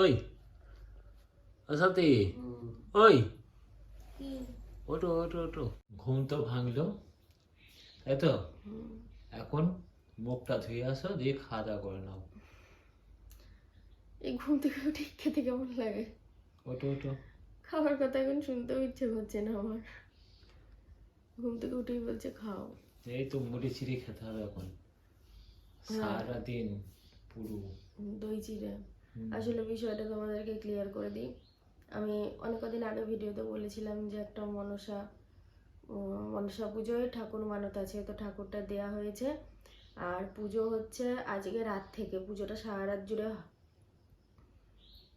ওই অসাতি ওই ওটো ওটো ওটো ঘুম তো ভাঙলো। তাই তো এখন মুখটা ধুয়ে আসো দিয়ে খাওয়া দাওয়া করে নাও। এই ঘুম থেকে উঠে খেতে কেমন লাগে? ওটো ওটো খাবার কথা এখন শুনতেও ইচ্ছে করছে না আমার। ঘুম থেকে উঠেই বলছে খাও। এই তো মুড়ি চিড়ি খেতে হবে এখন। সারা দিন পুরো। দই চিড়ে। আসলে বিষয়টা তোমাদেরকে ক্লিয়ার করে দিই। আমি অনেক কদিন আগে ভিডিওতে বলেছিলাম যে একটা মনসা মনসা পুজোয় ঠাকুর মানত আছে তো ঠাকুরটা দেয়া হয়েছে। আর পুজো হচ্ছে আজকে রাত থেকে পুজোটা সারা রাত জুড়ে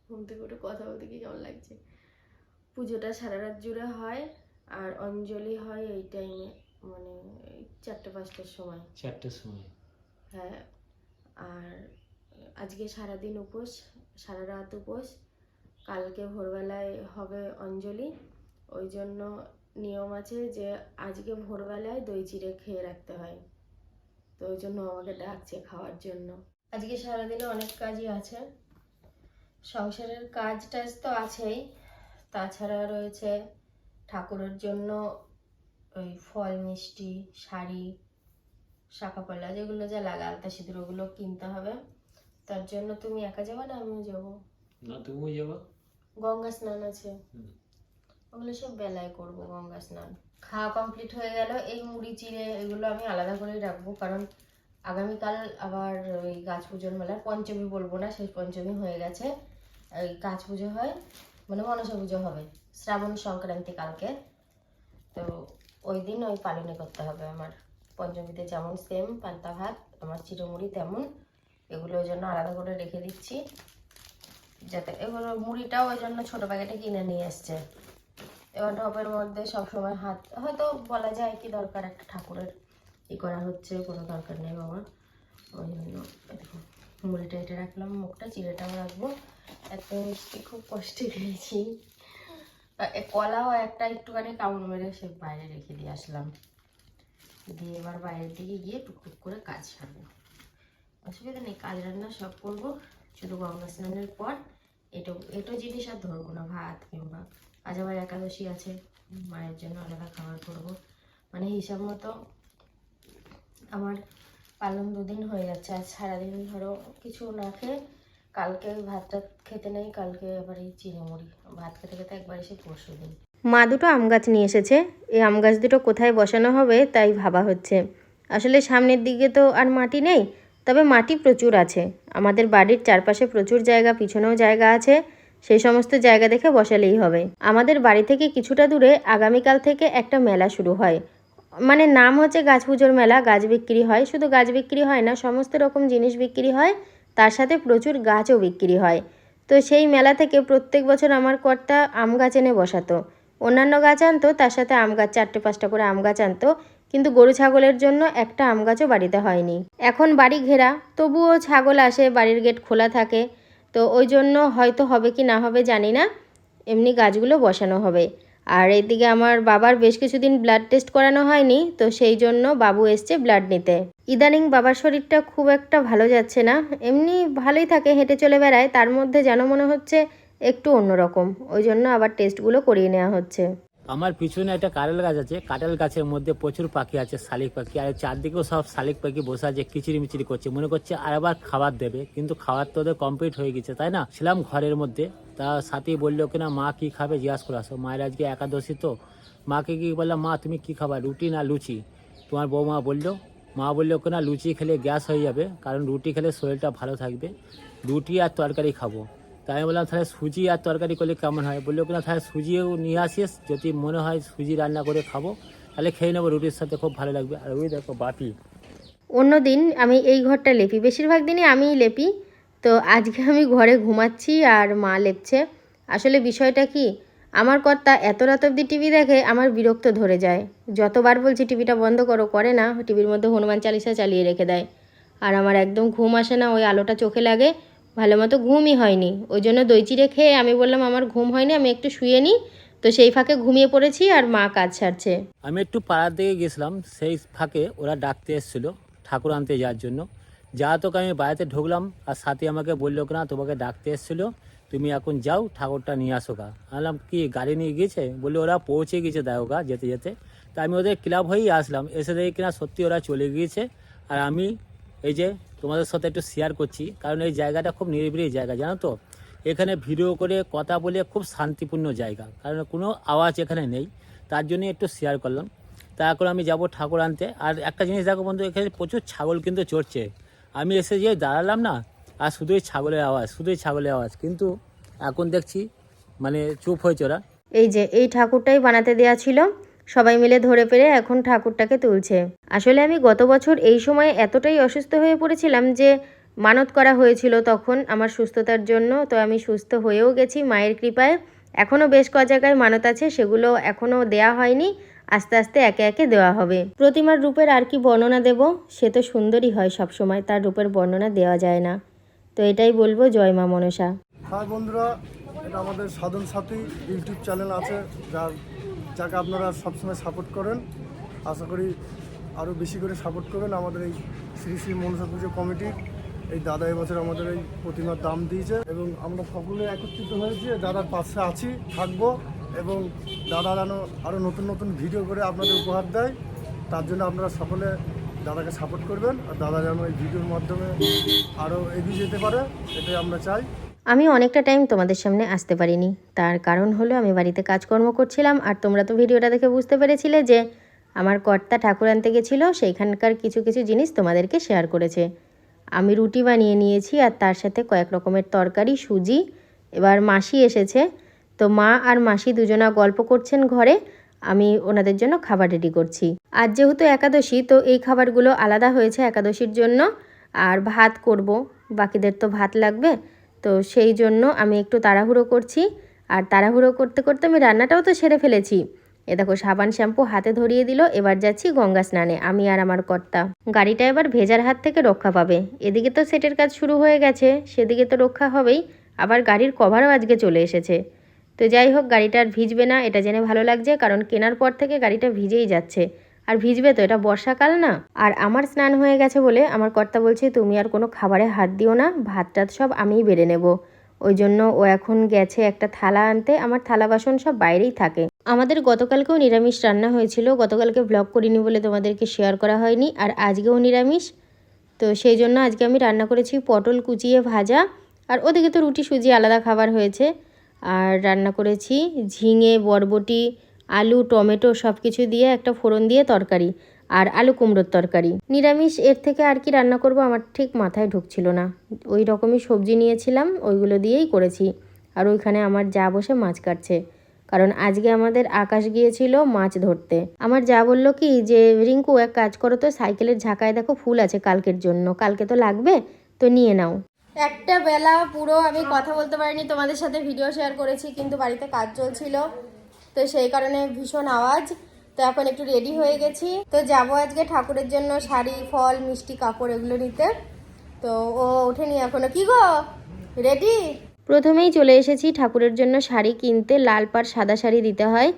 ঘুম থেকে উঠে কথা বলতে কি কেমন লাগছে? পুজোটা সারা রাত জুড়ে হয় আর অঞ্জলি হয় এই টাইমে মানে চারটে পাঁচটার সময়। চারটের সময়। হ্যাঁ আর আজকে সারাদিন উপোস, সারা রাত উপোস। কালকে ভোরবেলায় হবে অঞ্জলি। ওই জন্য নিয়ম আছে যে আজকে ভোরবেলায় দই চিড়ে খেয়ে রাখতে হয়। তো ওই জন্য আমাকে ডাকছে খাওয়ার জন্য। আজকে সারাদিনে অনেক কাজই আছে। সংসারের কাজ টাজ তো আছেই। তাছাড়া রয়েছে ঠাকুরের জন্য ওই ফল, মিষ্টি, শাড়ি, শাখাপলা যেগুলো যা লাগা আলতা সিঁদুর ওগুলো কিনতে হবে। তার জন্য তুমি একা যাবে না আমিও যাব? না তুমিও যাব? গঙ্গা স্নান আছে। ওগুলো সব বেলায় করব গঙ্গা স্নান। খাওয়া কমপ্লিট হয়ে গেল এই মুড়ি চিড়ে এগুলো আমি আলাদা করেই রাখব। কারণ আগামীকাল আবার ওই গাছ পুজোর মেলা পঞ্চমী বলব না শেষ পঞ্চমী হয়ে গেছে। ওই গাছ পুজো হয় মানে মনসা পুজো হবে শ্রাবণ সংক্রান্তি কালকে। তো ওই দিন ওই পালনে করতে হবে আমার। পঞ্চমীতে যেমন সেম পান্তা ভাত আমার চিরমুড়ি তেমন। এগুলো ওই জন্য আলাদা করে রেখে দিচ্ছি। যাতে এগুলো মুড়িটাও ওই জন্য ছোটো প্যাকেটে কিনে নিয়ে এসছে এবার ঢপের মধ্যে সবসময় হাত, হয়তো বলা যায় কি দরকার একটা ঠাকুরের ই করা হচ্ছে, কোনো দরকার নেই বাবা। ওই জন্য মুড়িটা এটা রাখলাম, মুখটা চিড়েটাও রাখব। এত মিষ্টি, খুব কষ্টে খেয়েছি। কলাও একটা একটুখানি কামড় মেরে সে বাইরে রেখে দিয়ে আসলাম। দিয়ে এবার বাইরের দিকে গিয়ে টুকটুক করে কাজ সারবো। অসুবিধা নেই কাজ রান্না সব করব। শুধু গঙ্গা স্নানের পর। এটো এটো জিনিস আর ধরবো না, ভাত কিংবা আজ আবার একাদশী আছে, মায়ের জন্য আলাদা খাবার করব। মানে হিসাব মতো আমার পালন দুদিন হয়ে যাচ্ছে। আর সারাদিন ধরো কিছু না খেয়ে কালকে ভাতটা খেতে নেই, কালকে আবার এই চিড়েমুড়ি ভাত খেতে খেতে একবার এসে পরশু দিন। মা দুটো আম গাছ নিয়ে এসেছে। এই আম গাছ দুটো কোথায় বসানো হবে তাই ভাবা হচ্ছে। আসলে সামনের দিকে তো আর মাটি নেই তবে মাটি প্রচুর আছে। আমাদের বাড়ির চারপাশে প্রচুর জায়গা, পিছনেও জায়গা আছে। সেই সমস্ত জায়গা দেখে বসালেই হবে। আমাদের বাড়ি থেকে কিছুটা দূরে আগামীকাল থেকে একটা মেলা শুরু হয়। মানে নাম হচ্ছে গাছ পুজোর মেলা, গাছ বিক্রি হয়। শুধু গাছ বিক্রি হয় না, সমস্ত রকম জিনিস বিক্রি হয়। তার সাথে প্রচুর গাছও বিক্রি হয়। তো সেই মেলা থেকে প্রত্যেক বছর আমার কর্তা আম গাছ এনে বসাতো। অন্যান্য গাছ আনতো, তার সাথে আম গাছ, চারটে পাঁচটা করে আম গাছ আনতো। কিন্তু গরু ছাগলের জন্য একটা আম গাছও বাড়িতে হয়নি। এখন বাড়ি ঘেরা, তবুও ছাগল আসে, বাড়ির গেট খোলা থাকে। তো ওই জন্য হয়তো হবে কি না হবে জানি না। এমনি গাছগুলো বসানো হবে। আর এদিকে আমার বাবার বেশ কিছুদিন ব্লাড টেস্ট করানো হয়নি, তো সেই জন্য বাবু এসছে ব্লাড নিতে। ইদানিং বাবার শরীরটা খুব একটা ভালো যাচ্ছে না। এমনি ভালোই থাকে, হেঁটে চলে বেড়ায়। তার মধ্যে যেন মনে হচ্ছে একটু অন্যরকম। ওই জন্য আবার টেস্টগুলো করিয়ে নেওয়া হচ্ছে। আমার পিছনে একটা কাঁঠাল গাছ আছে। কাঁঠাল গাছের মধ্যে প্রচুর পাখি আছে, শালিক পাখি। আর চারদিকেও সব শালিক পাখি বসে আছে কিচিরি মিচিরি করছে। মনে করছে আর আবার খাবার দেবে, কিন্তু খাবার তো ওদের কমপ্লিট হয়ে গেছে, তাই না? ছিলাম ঘরের মধ্যে। তা সাথী বলল কিনা মা কি খাবে? জিজ্ঞাসা করে আসো। মায়ের আজকে একাদশী তো। মাকে কি বললাম, মা, তুমি কি খাবা, রুটি না লুচি? তোমার বৌমা বলল, মা বলল কিনা লুচি খেলে গ্যাস হয়ে যাবে, কারণ রুটি খেলে শরীরটা ভালো থাকবে। রুটি আর তরকারি খাব। তাই আমি বললাম, তাহলে সুজি আর তরকারি করলে কেমন হয়? বলল কিনা তাহলে সুজিও নিয়ে আসিস, যদি মনে হয় সুজি রান্না করে খাব, তাহলে খেয়ে নেব, রুটির সাথে খুব ভালো লাগবে। আর ওই দেখো বাপি অন্য দিন আমি এই ঘরটা লেপি। বেশিরভাগ দিনই আমিই লেপি। তো আজকে আমি ঘরে ঘুমাচ্ছি আর মা লেপছে। আসলে বিষয়টা কি, আমার কর্তা এত রাত অব্দি টিভি দেখে আমার বিরক্ত ধরে যায়। যতবার বলছি, টিভিটা বন্ধ করো, করে না। টিভির মধ্যে হনুমান চালিসা চালিয়ে রেখে দেয়। আর আমার একদম ঘুম আসে না, ওই আলোটা চোখে লাগে। ভালো মতো ঘুমই হয়নি। ওই জন্য দই চিড়ে খেয়ে আমি বললাম, আমার ঘুম হয়নি, আমি একটু শুয়ে নিই তো সেই ফাঁকে ঘুমিয়ে পড়েছি আর মা কাজ ছাড়ছে আমি একটু পাড়ার দিকে গেছিলাম, সেই ফাঁকে ওরা ডাকতে এসেছিল ঠাকুর আনতে যাওয়ার জন্য। যা তোকে আমি বাড়িতে ঢুকলাম আর সাথে আমাকে বলল না তোমাকে ডাকতে এসেছিল, তুমি এখন যাও, ঠাকুরটা নিয়ে আসো গা। বললাম, কি, গাড়ি নিয়ে গিয়েছে? বলল, ওরা পৌঁছে গিয়েছে গা, যেতে যেতে। তা আমি ওদের ক্লাব হয়েই আসলাম। এসে দেখি কিনা সত্যি ওরা চলে গিয়েছে। আর আমি এই যে তোমাদের সাথে একটু শেয়ার করছি, কারণ এই জায়গাটা খুব নিরিবিলি জায়গা, জানো তো? এখানে ভিডিও করে কথা বলে খুব শান্তিপূর্ণ জায়গা, কারণ কোনো আওয়াজ এখানে নেই, তার জন্য একটু শেয়ার করলাম। তারপর আমি যাব ঠাকুর আনতে, আর একটা জিনিস দেখো বন্ধু, এখানে প্রচুর ছাগল কিন্তু চড়ছে। আমি এসে যে দাঁড়ালাম না, আর শুধুই ছাগলের আওয়াজ, শুধুই ছাগলের আওয়াজ, কিন্তু এখন দেখছি মানে চুপ হয়েছে ওরা। এই যে এই ঠাকুরটাই বানাতে দেওয়া ছিল। সবাই মিলে ধরে পেরে এখন ঠাকুরটাকে তুলছে। আসলে আমি গত বছর এই সময়ে এতটাই অসুস্থ হয়ে পড়েছিলাম যে মানত করা হয়েছিল তখন আমার সুস্থতার জন্য। তো আমি সুস্থ হয়েও গেছি মায়ের কৃপায়। এখনও বেশ ক জায়গায় মানত আছে, সেগুলো এখনও দেয়া হয়নি। আস্তে আস্তে একে একে দেওয়া হবে। প্রতিমার রূপের আর কি বর্ণনা দেব? সে তো সুন্দরই হয় সব সময় তার রূপের বর্ণনা দেওয়া যায় না। তো এটাই বলব, জয় মা মনসা। হাই বন্ধুরা, এটা আমাদের সাধন সাথী ইউটিউব চ্যানেল আছে, যার যাকে আপনারা সবসময় সাপোর্ট করেন, আশা করি আরও বেশি করে সাপোর্ট করবেন আমাদের এই শ্রী শ্রী মনসা পুজো কমিটি। এই দাদা এবছর আমাদের এই প্রতিমার দাম দিয়েছে এবং আমরা সকলে একত্রিত হয়েছি দাদার পাশে আছি, থাকব এবং দাদা যেন আরও নতুন নতুন ভিডিও করে আপনাদের উপহার দেয়, তার জন্য আপনারা সকলে দাদাকে সাপোর্ট করবেন আর দাদা যেন এই ভিডিওর মাধ্যমে আরও এগিয়ে যেতে পারে, এটাই আমরা চাই। আমি অনেকটা টাইম তোমাদের সামনে আসতে পারিনি। তার কারণ হলো, আমি বাড়িতে কাজকর্ম করছিলাম, আর তোমরা তো ভিডিওটা দেখে বুঝতে পেরেছিলে যে, আমার কর্তা ঠাকুর আনতে গেছিল, সেইখানকার কিছু কিছু জিনিস তোমাদেরকে শেয়ার করেছে। আমি রুটি বানিয়ে নিয়েছি, আর তার সাথে কয়েক রকমের তরকারি, সুজি। এবার মাসি এসেছে, তো মা আর মাসি দুজনা গল্প করছেন ঘরে, আমি ওনাদের জন্য খাবার রেডি করছি। আর যেহেতু একাদশী, তো এই খাবারগুলো আলাদা হয়েছে একাদশীর জন্য, আর ভাত করব। বাকিদের তো ভাত লাগবে তো সেই জন্য আমি একটু তাড়াহুড়ো করছি। আর তাড়াহুড়ো করতে করতে আমি রান্নাটাও তো সেরে ফেলেছি। এ দেখো, সাবান শ্যাম্পু হাতে ধরিয়ে দিল, এবার যাচ্ছি গঙ্গা স্নানে, আমি আর আমার কর্তা। গাড়িটা এবার ভেজার হাত থেকে রক্ষা পাবে। এদিকে তো সেটের কাজ শুরু হয়ে গেছে, সেদিকে তো রক্ষা হবেই, আবার গাড়ির কভারও আজকে চলে এসেছে। তো যাই হোক, গাড়িটা আর ভিজবে না, এটা জেনে ভালো লাগছে, কারণ কেনার পর থেকে গাড়িটা ভিজেই যাচ্ছে। আর ভিজবে তো, এটা বর্ষাকাল না? আর আমার স্নান হয়ে গেছে বলে আমার কর্তা বলছে, তুমি আর কোনো খাবারে হাত দিও না ভাত টাত সব আমিই বেড়ে নেব। ওই জন্য ও এখন গেছে একটা থালা আনতে, আমার থালা বাসন সব বাইরেই থাকে। আমাদের গতকালকেও নিরামিষ রান্না হয়েছিল, গতকালকে ব্লগ করিনি বলে তোমাদেরকে শেয়ার করা হয়নি, আর আজকেও নিরামিষ। তো সেই জন্য আজকে আমি রান্না করেছি পটল কুচিয়ে ভাজা, আর ওদিকে তো রুটি সুজি আলাদা খাবার হয়েছে। আর রান্না করেছি ঝিঙে, বরবটি আলু, টমেটো সব কিছু দিয়ে একটা ফোড়ন দিয়ে তরকারি আর আলু কুমড়োর তরকারি। নিরামিষ, এর থেকে আর কি রান্না করব আমার ঠিক মাথায় ঢুকছিল না। ওই রকমই সবজি নিয়েছিলাম, ওইগুলো দিয়েই করেছি। আর ওইখানে আমার যা বসে মাছ কাটছে। কারণ আজকে আমাদের আকাশ গিয়েছিল মাছ ধরতে। আমার যা বলল কি যে, রিঙ্কু, এক কাজ করো তো, সাইকেলের ঝাঁকায় দেখো ফুল আছে কালকের জন্য। কালকে তো লাগবে, তো নিয়ে নাও। একটা বেলা পুরো আমি কথা বলতে পারিনি, তোমাদের সাথে ভিডিও শেয়ার করেছি, কিন্তু বাড়িতে কাজ চলছিল। তো সেই কারণে ভীষণ আওয়াজ। তো এখন একটু রেডি হয়ে গেছি। তো যাব আজকে ঠাকুরের জন্য শাড়ি, ফল, মিষ্টি, কাপড় এগুলো নিতে। তো ও ওঠেনি এখনও। কি গো? রেডি প্রথমেই চলে এসেছি ঠাকুরের জন্য শাড়ি কিনতে। লাল পাড় সাদা শাড়ি দিতে হয়।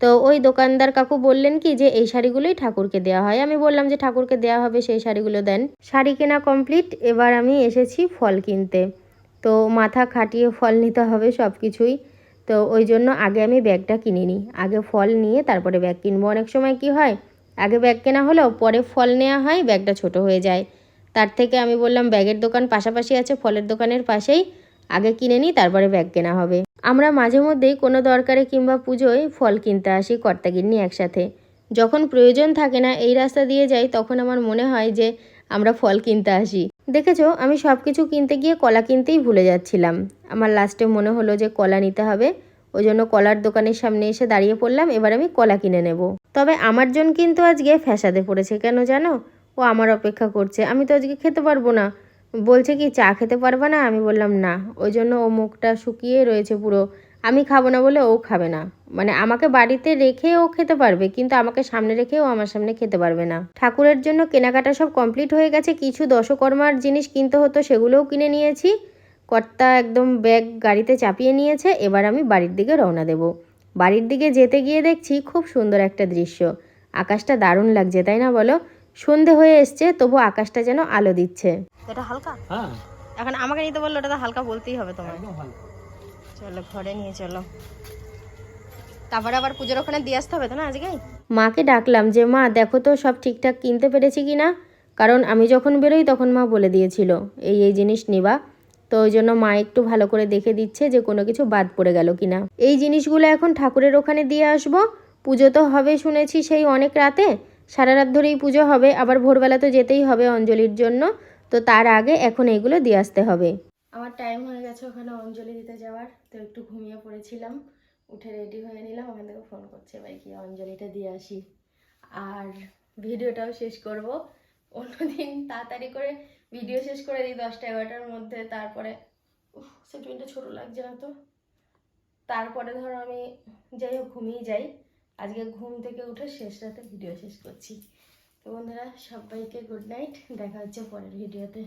তো ওই দোকানদার কাকু বললেন কি যে, এই শাড়িগুলোই ঠাকুরকে দেওয়া হয়। আমি বললাম যে, ঠাকুরকে দেওয়া হবে, সেই শাড়িগুলো দেন। শাড়ি কেনা কমপ্লিট এবার আমি এসেছি ফল কিনতে। তো মাথা খাটিয়ে ফল নিতে হবে সব কিছুই তো ওই জন্য আগে আমি ব্যাগটা কিনে নিই। আগে ফল নিয়ে তারপরে ব্যাগ কিনবো। অনেক সময় কি হয়, আগে ব্যাগ কেনা হলেও পরে ফল নেওয়া হয়, ব্যাগটা ছোট হয়ে যায়। তার থেকে আমি বললাম, ব্যাগের দোকান পাশাপাশি আছে, ফলের দোকানের পাশেই। আগে কিনে নিই, তারপরে ব্যাগ কেনা হবে। আমরা মাঝে মধ্যেই কোনো দরকারে কিংবা পুজোয় ফল কিনতে আসি কর্তাগিন্নি একসাথে। যখন প্রয়োজন থাকে না, এই রাস্তা দিয়ে যাই, তখন আমার মনে হয় যে আমরা ফল কিনতে আসি। দেখেছ, আমি সব কিছু কিনতে গিয়ে কলা কিনতেই ভুলে যাচ্ছিলাম। আমার লাস্টে মনে হলো যে কলা নিতে হবে ওই জন্য কলার দোকানের সামনে এসে দাঁড়িয়ে পড়লাম, এবার আমি কলা কিনে নেব। তবে আমার জন কিন্তু আজকে ফ্যাসাদে পড়েছে, কেন জানো? ও আমার অপেক্ষা করছে, আমি তো আজকে খেতে পারব না। বলছে কি, চা খেতে পারবে না? আমি বললাম, না। ওই জন্য ও মুখটা শুকিয়ে রয়েছে পুরো। আমি খাব না বলে ও খাবে না। মানে আমাকে বাড়িতে রেখে ও খেতে পারবে কিন্তু আমাকে সামনে রেখে ও আমার সামনে খেতে পারবে না। ঠাকুরের জন্য কেনাকাটা সব কমপ্লিট হয়ে গেছে কিছু দশকর্মার জিনিস কিনতে হতো সেগুলোও কিনে নিয়েছি। কর্তা একদম ব্যাগ গাড়িতে চাপিয়ে নিয়েছে এবার আমি বাড়ির দিকে রওনা দেব। বাড়ির দিকে যেতে গিয়ে দেখছি খুব সুন্দর একটা দৃশ্য। আকাশটা দারুণ লাগছে তাই না বলো? সন্ধে হয়ে এসছে তবু আকাশটা যেন আলো দিচ্ছে। এটা হালকা? হ্যাঁ। এখন আমাকে নিতে বলল ওটা তো হালকা বলতেই হবে তোমার চলো, ঘরে নিয়ে চলো। তারপরে আবার পুজোর ওখানে দিয়ে আসতে হবে তো না আজকে? মাকে ডাকলাম যে, মা, দেখো তো সব ঠিকঠাক কিনতে পেরেছি কি না? কারণ আমি যখন বেরোই তখন মা বলে দিয়েছিল, এই এই জিনিস নিবা। তো ওই জন্য মা একটু ভালো করে দেখে দিচ্ছে যে, কোনো কিছু বাদ পড়ে গেল কিনা এই জিনিসগুলো এখন ঠাকুরের ওখানে দিয়ে আসব। পুজো তো হবে শুনেছি সেই অনেক রাতে। সারা রাত ধরেই পুজো হবে। আবার ভোরবেলা তো যেতেই হবে অঞ্জলির জন্য। তো তার আগে এখন এইগুলো দিয়ে আসতে হবে। আমার টাইম হয়ে গেছে ওখানে অঞ্জলি দিতে যাওয়ার, তো একটু ঘুমিয়ে পড়েছিলাম, উঠে রেডি হয়ে নিলাম, ওখান থেকে ফোন করছে, এবার কি অঞ্জলিটা দিয়ে আসি। আর ভিডিওটাও শেষ করব। অন্যদিন তাড়াতাড়ি করে ভিডিও শেষ করে দিই দশটা এগারোটার মধ্যে, তারপরে সেটুইনটা ছোটো লাগছে না তো। তারপরে ধরো আমি যাই হোক ঘুমিয়ে যাই। আজকে ঘুম থেকে উঠে শেষ রাতে ভিডিও শেষ করছি। তো বন্ধুরা, সবাইকে গুড নাইট দেখা হচ্ছে পরের ভিডিওতে